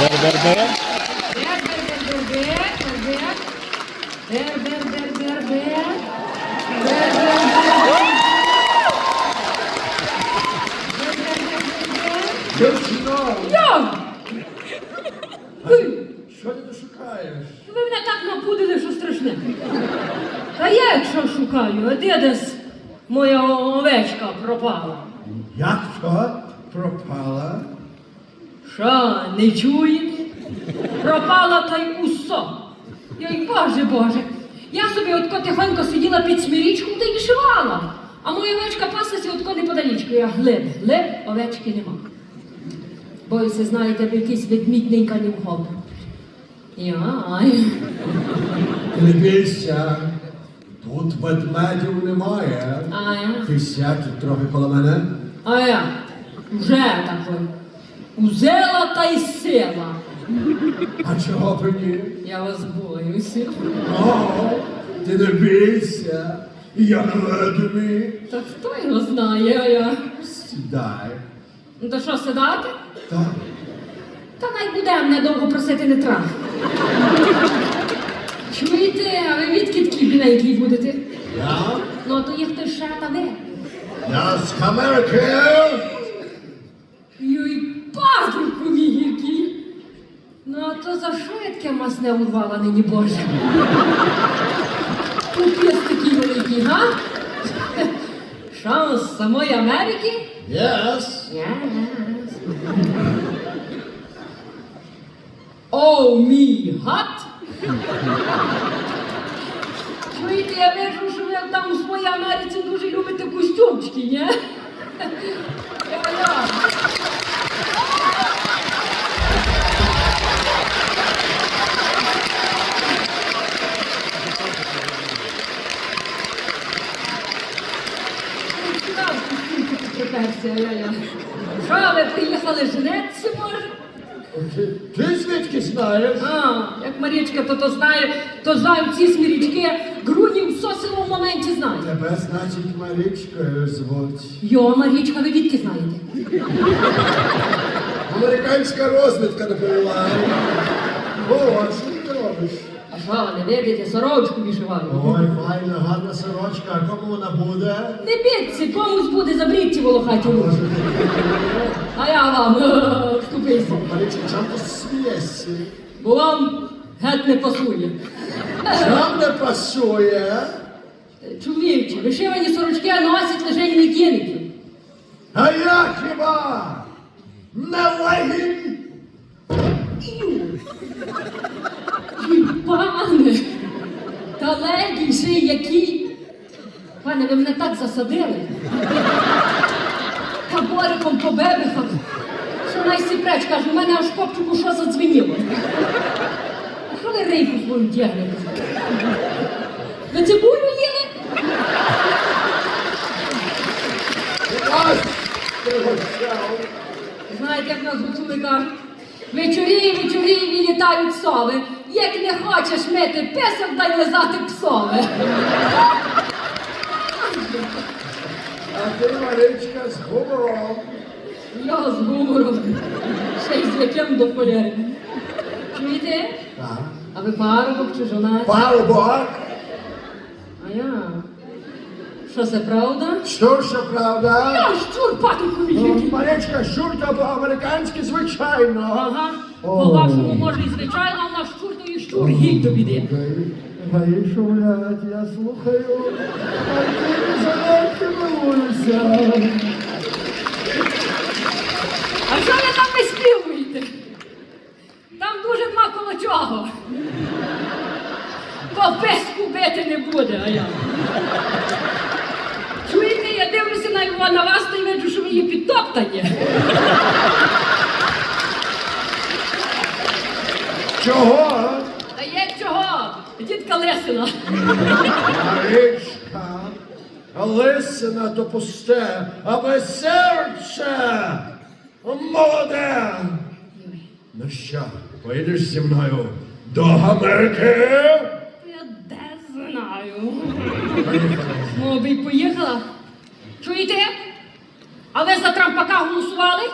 Бер-бер-бер. Йо! Що ти шукаєш? ви мене так напудили, що страшне. Та я якщо шукаю, а де десь моя овечка пропала? Як що? Пропала? Що, не чуєте? Пропала та й усо. Ой, Боже, Боже. Я собі отко тихонько сиділа під смирічком та й вишивала. А моя овечка паслася отко неподалічку. Я глиб, глиб, овечки нема. Боюся, знаєте, бо якийсь ведмідненька не вгода. Яй. Не бійся. Тут ведмедів немає. А я? Ти сядь трохи коло мене. А я вже такой. Узела та й сила. А чого б ні? Я вас боюся. О, ти не бійся. Я невидимий. Та хто його знає, а я. Сідай. Ну то що, сідати? Так. Та най буде мене довго просити не треба. Чуєте, а ви відки такі біленькі будете? Я? Ну, а то є хтось ще та ви. Я з Америки. Йой, патрубку мій гіркий. Ну, а то за що я таке масне урвала нині Боже? Купець такий великий, га? Що, з самої Америки? Yes. Yes. Oh, мій гад! Чуєте, я вижу, що ви там у своїй Америці дуже любите костюмчики, ні? Ви приїхали женеться, може? Ти, звідки знаєш? А, як Марічка то, то знає, то знають ці смірічки, грудні моменті знають. Тебе, значить, Марічкою звуть. Йо, Марічка, ви відки знаєте? Американська розвідка доповіла. О, а що ти робиш? А що, не видите, сорочку вишиваю? Ой, файна, гарна сорочка, а кому вона буде? Не бідці, комусь буде забрідці волохаті Може, руки. А я вам вступився. Марічка, чому ти смієшся? Бо вам геть не пасує. Чому не пасує? Чоловічі, вишивані сорочки носять лише інвікіники. А я хіба? Не легінь? Пане, та леді ще який. Пане, ви мене так засадили. Табориком по бебехах. Що найсіпреч, каже, у мене аж копчику що задзвеніло. Ви рейку свою тягнете? Ви цибулю Знаєте, як нас гуцули кажуть? Вечорі, вечорі літають сови. Як не хочеш мити писок, дай лизати псове. А ти, Марічка, з гумором. Я з гумором. Ще й з яким до поляри. Чуєте? Так. А ви парубок чи жона? Парубок. А я. Що це правда? Що ж правда? Я щур патику Ну. Марічка, щурка по-американськи, звичайно. Ага. По-вашому, може, і звичайно, а в нас щур то і щур гіль тобі де. Гаїшу, блядь, я слухаю. А ти занадто милуюся. А що ви там виспівуєте? Там дуже нема коло чого. По песку бити не буде, а я. Чуєте, я дивлюся на його на вас та й виджу, що ви є. Чого? А як чого? Дітка Лесина. Марічка, лисина то пусте, аби серце молоде. Ну що, поїдеш зі мною до Америки? Я де знаю. Ну, би й поїхала. Чуєте? Карпака голосували?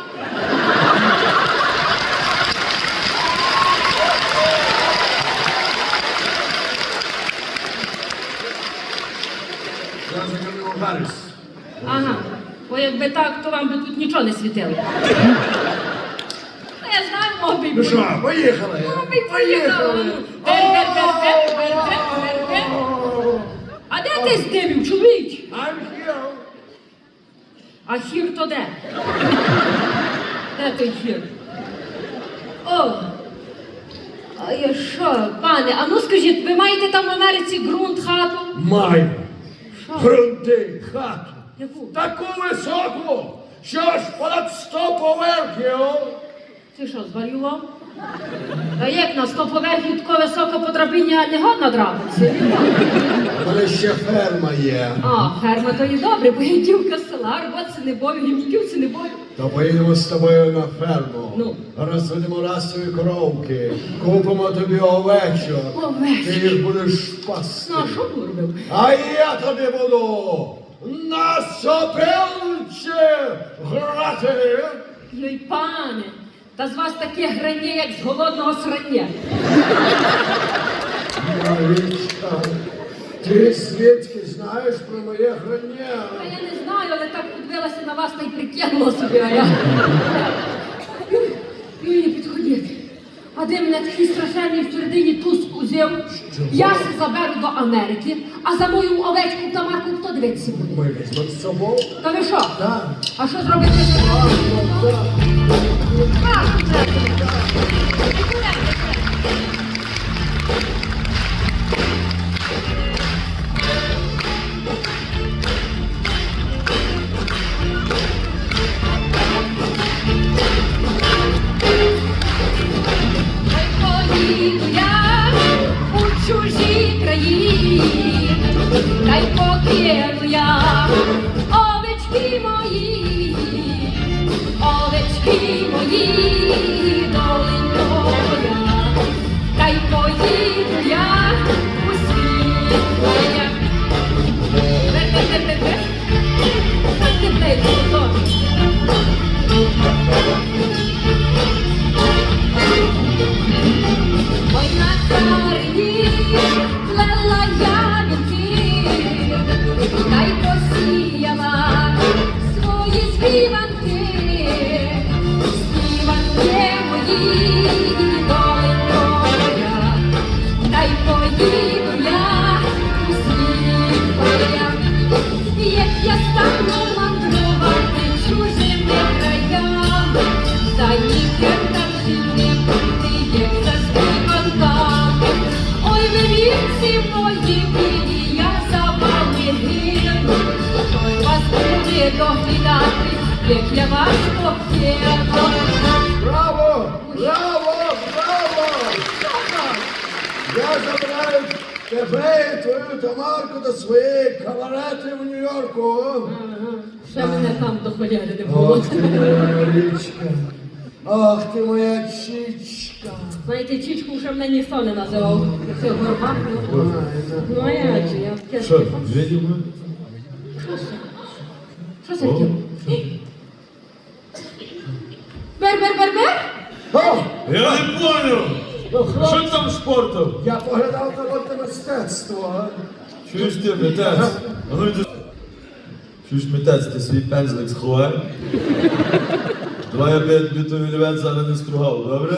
Ага. Бо якби так, то вам би тут нічого не світило. Ну, я знаю, мов би Ну що, поїхали? Мов би й А де ти здивів, чоловік? А? А хір то де? Де той хір? О! А я що, пане, а ну скажіть, ви маєте там в Америці ґрунт, хату? Маю. Грунти, хату. Яку? Таку високу, що ж понад сто поверхів. Ти що, зварював? Та як на сто поверхів тако високо по драбині не годно драбитися? Мене ще ферма є. А, ферма то і добре, бо я дівка з села, роботи не бою, гімніків не бою. То поїдемо з тобою на ферму. Ну. Розведемо расові коровки, купимо тобі овечок. Овечки. Ти їх будеш пасти. Ну, а що б робив? А я тобі буду на сопилче грати. Ну й пане, та з вас таке грання, як з голодного срання. Марічка, ти звідки знаєш про моє Та грання? я не знаю, але так подивилася на вас та й прикинула собі, а я. Юрій, підходіть. А де мене такий страшенний всередині туз узяв? Я се заберу до Америки, а за мою овечку та марку хто дивитися буде? Ми візьмемо з собою. Та ви що? Так. А що зробити? А, Поїду твою Тамарку до своєї каварети в Нью-Йорку. Ага, Ще мене там до холєри не було. Ох ти моя річка. Ах ти моя чічка. Знаєте, чічку вже мене ніхто не називав. Це горбак. ну. Ну, а як же, я таке Що, слухав. видимо? Що це? Що це таке? Бер-бер-бер-бер? О, Я не понял! Ну, Що там спортом? я поглядав народне мистецтво. а? Чуєш ти, митець? Ну. Чуєш, митець, ти свій пензлик сховай. Давай я би тобі олівець зараз не стругав, добре?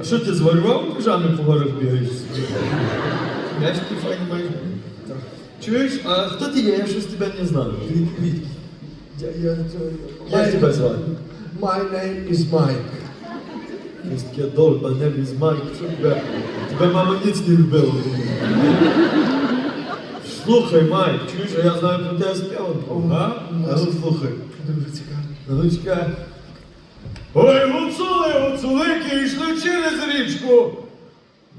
А що ти зварював пижами по горах бігаєш? Я ж ти файні маєш. Чуєш, а хто ти є? Я щось тебе не знаю. Як тебе звати? My name is Mike. Ось таке довго, не візьмай, що тебе. Тебе мама ніц не любила. Слухай, Майк, чуєш, а я знаю про тебе співанку, а? А ну слухай. Дуже цікаво. А ну чекай. Ой, гуцули, гуцулики, йшли через річку.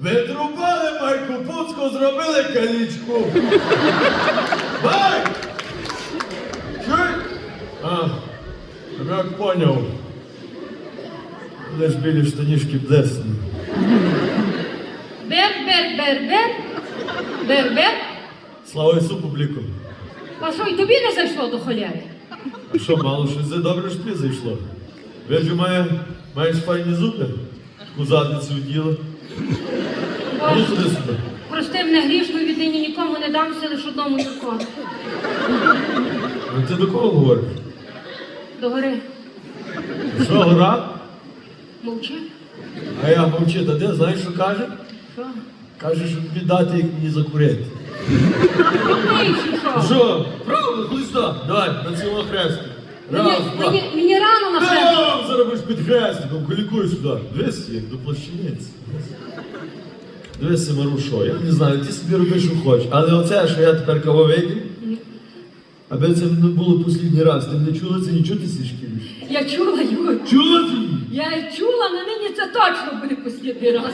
Відрубали Майку Пуцку, зробили калічку. Майк! Чуй? А, як поняв. Лиш білі штанішки блесні. Бер-бер-бер-бер? Бер-бер? Слава Ісу публіку. А що, і тобі не зайшло до холєри? А що, мало щось за добре ж тобі зайшло? Виджу, має, маєш файні зуби, у задницю діла. А ну ходи сюди. Прости мене грішну віднині нікому не дамся, лише одному Юрко. Ну ти до кого говориш? Догори. Що, гора? Мовчи. А я мовчи, та де, знаєш, що каже? Що? Каже, що тобі дати, як мені закурити. Ей, що? Правда, Христа? Давай, на цілого хресту. Раз, два. мені, мені рано на хрест. Там заробиш під хрестиком, колікуй сюди. Дивись, як до плащаниці. Дивися, Марушо, я не знаю, ти собі роби, що хочеш. Але оце, що я тепер кого вийду, аби це не було останній раз. Ти не чула це нічого ти сішки? Я чула його. Чула ти? Я й чула, на нині це точно буде послідний раз.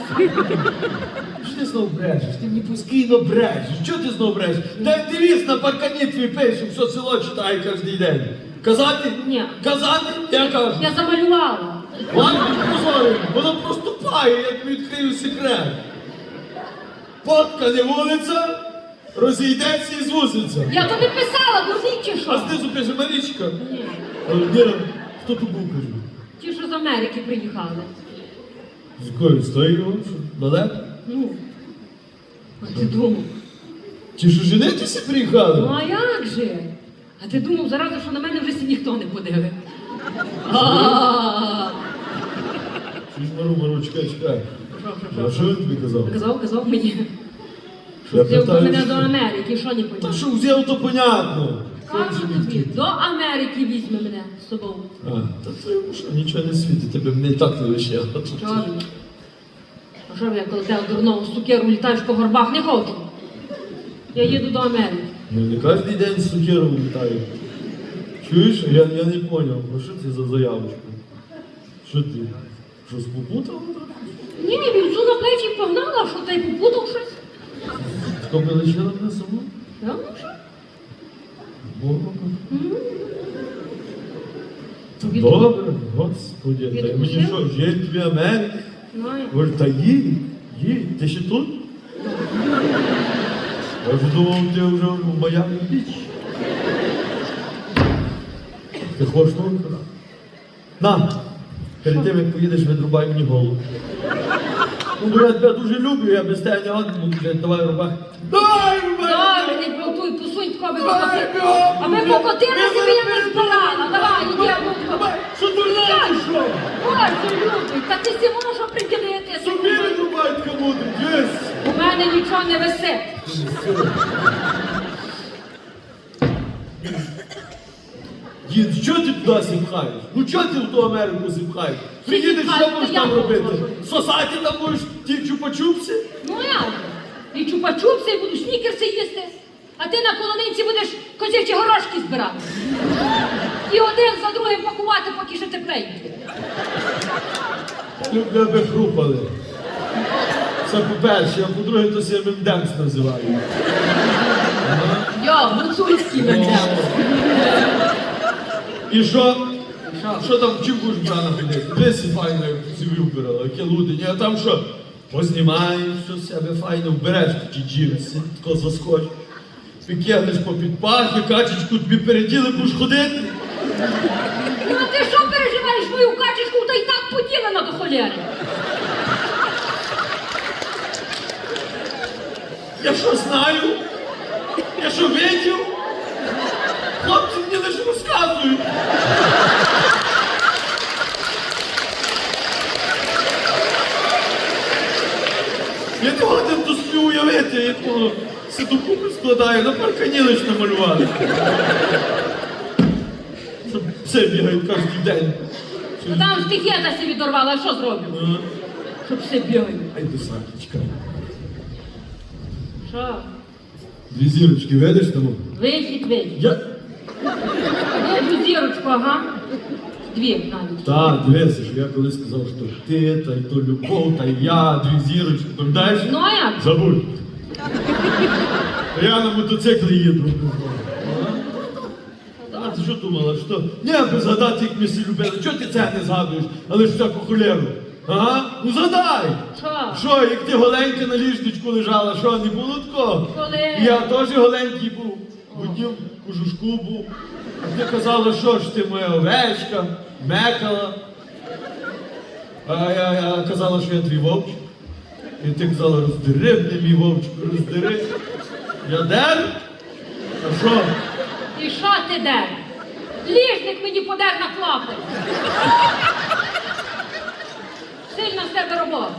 Що ти знов брешеш? Ти мені постійно брешеш. Чого ти знов брешеш? Дай девіз на паркані твій пише, все село читає кожен день. Казати? Ні. Казати? Я кажу. Я замалювала. Ладно, позорю, вона просто пає, як відкрию секрет. Потка не вулиця, розійдеться і звузиться. Я тобі писала, дурний чи А знизу пише Марічка. Ні. Ні, хто тут був, кажу? Ті, що з Америки приїхали. З якої стоїть? Далеко? Ну. А ти думав? Ті, що женитися приїхали? Ну а як же? А ти думав заразу, що на мене вже сі ніхто не подивив. А, Чи ж Мару, Мару, чекай, чекай. що, що, А що? що він тобі казав? Казав, казав мені. Я Взяв питаю, мене що- до Америки, що не Та поняв? що взяв, то понятно. Кажу тобі, до Америки візьме мене з собою. А, та це йому що, нічого не світить, тебе мене і так не лишило. Чорно. А що я коли тебе дурного сукеру літаєш по горбах не хочу. Я їду до Америки. Ну не кожен день з сукером літаю. Чуєш? Я, я не поняв, а що це за заявочка? Що ти? Щось попутав? Ні, вівцю на плечі погнала, що ти попутав щось? Тако прилетіла мене сама? Я ну що? Та добре, господи, та й мені що, жить Америка? Знаю. Говорю, та їдь, їдь, ти ще тут? Я вже думав, ти вже в Майамі біч. Ти хочеш ну? На, перед тим, як поїдеш, видрубай мені голову. Ну, я тебе дуже люблю, я без тебе не годен буду жити. Давай рубай. Давай, рубай! Добре, не гвалтуй, посунь Давай, покоти. бігом! А ми покотилися, би я не збирала. Давай, іди, ну що дурна ти що? Боже, любий, та ти си можеш оприділити. Собі відрубай кому ти, єс! У мене нічого не висить. Дід, що ти туди зіпхаєш? Ну чого ти в ту Америку зіпхаєш? Зіпхаю, що будеш там робити? Сосати там будеш ті чупа-чупси? Ну як? І чупа-чупси, і буду снікерси їсти. А ти на полонинці будеш козячі горошки збирати. І один за другим пакувати, поки ще тепленькі. Люблю, аби хрупали. Це по-перше, а по-друге, то себе демс називаю. Я, гуцульський мене. І що? Що там, чим будеш брана ходити? Дивись, файно, як ти собі вбирала, яке лудення. А там що? Познімаєш, що з себе файно вбереш ті джинси, тако заскоч. Підкинеш по підпахи, качечку тобі переділи, будеш ходити. Ну а ти що переживаєш мою качечку, та й так поділена до холєри. Я що знаю? Я що видів? Хлопці мені лише розказують. Я не годен то собі уявити, як воно все докупи складає, на паркані лише намалювали. Щоб все бігають кожен день. Ну там ж тихета собі відорвала, а що зроблю? Ага. Щоб все бігаю. Ай, до сакічка. Що? Дві зірочки видиш тому? Вихід, вихід. Я... Одну зірочку, ага. Дві навіть. Так, дивися, що я колись сказав, що ти, та й то любов, та я, дві зірочки, пам'ятаєш? Ну а як? Забудь. Я на мотоциклі їду. А ти що думала, що? Ні, аби згадати, як ми всі любили. Чого ти це не згадуєш? Але ж всяку холєру. Ага? Ну згадай! Що? Що, як ти голенька на ліжничку лежала, що, не було такого? Коли? Я теж голенький був. В однім кожушку був. А ти казала, що ж ти моя овечка, мекала. А я, я казала, що я твій вовчик. І ти казала, роздери мене, мій вовчик, роздери. Я дер? А що? І що ти де? Ліжник мені подер на клапоть. Сильна з тебе робота.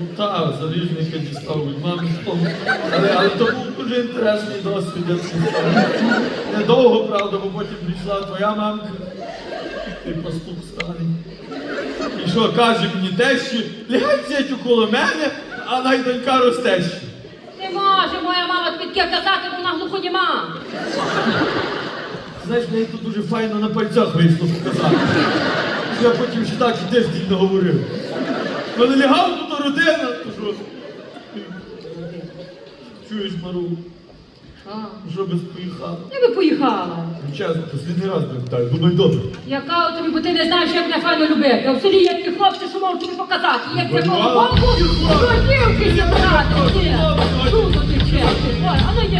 Ну так, заліжника дістав від мами. Але, але то був дуже інтересний досвід. я тобі скажу. Недовго, правда, бо потім прийшла твоя мамка. І пастух старий. І що каже мені тещі, лягай зятю коло мене, а найдонька ростещі. Не може моя мама таке казати, бо вона глухоніма. Знаєш, мені тут дуже файно на пальцях вийшло показати. Я потім ще так і тиждень не говорив. Коли лягав, то родина, то що? Чуєш, Мару, Що? би без поїхала? Я би поїхала. Чесно, послідний раз питаю, думаю, добре. Яка у тобі, бо ти не знаєш, як мене файно любити. А в селі є ті хлопці, що можуть тобі показати. Як це бомбу, то дівки зібрати. Чудо ти чесно. А ну є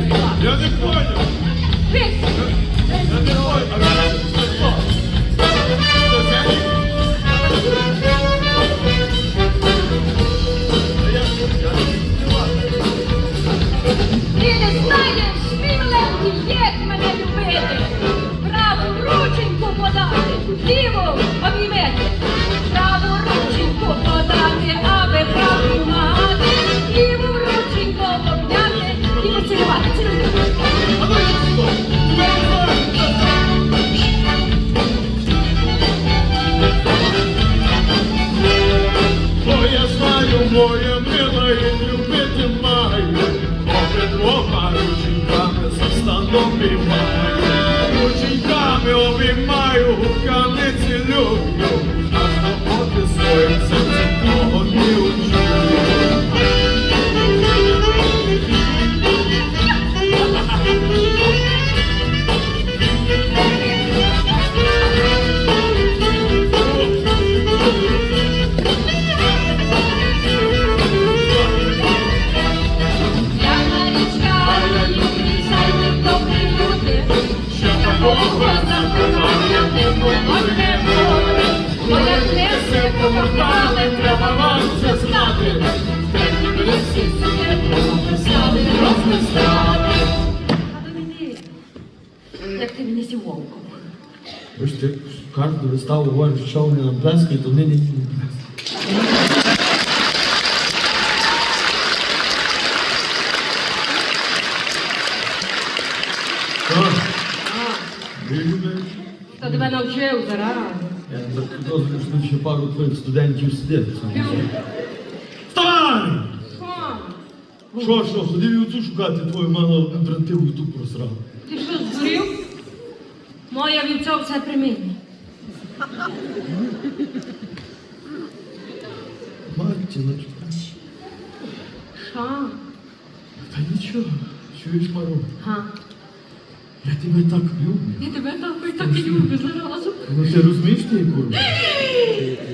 кожну виставу говориш, що вони нам плескають, то нині не плескають. Хто тебе навчив зараз? Я так підозрюю, що пару твоїх студентів сидить. Вставай! Що? Що, ходив і оцю шукати твою мало альтернативу і тут просрав. Ти що, здурів? Моя вівцовця при мені. Матіночка. Що? Та нічого, чуєш, Маро, Га? я тебе так люблю. Я тебе так, так люблю заразу. Ну ти розумієш ти, курва?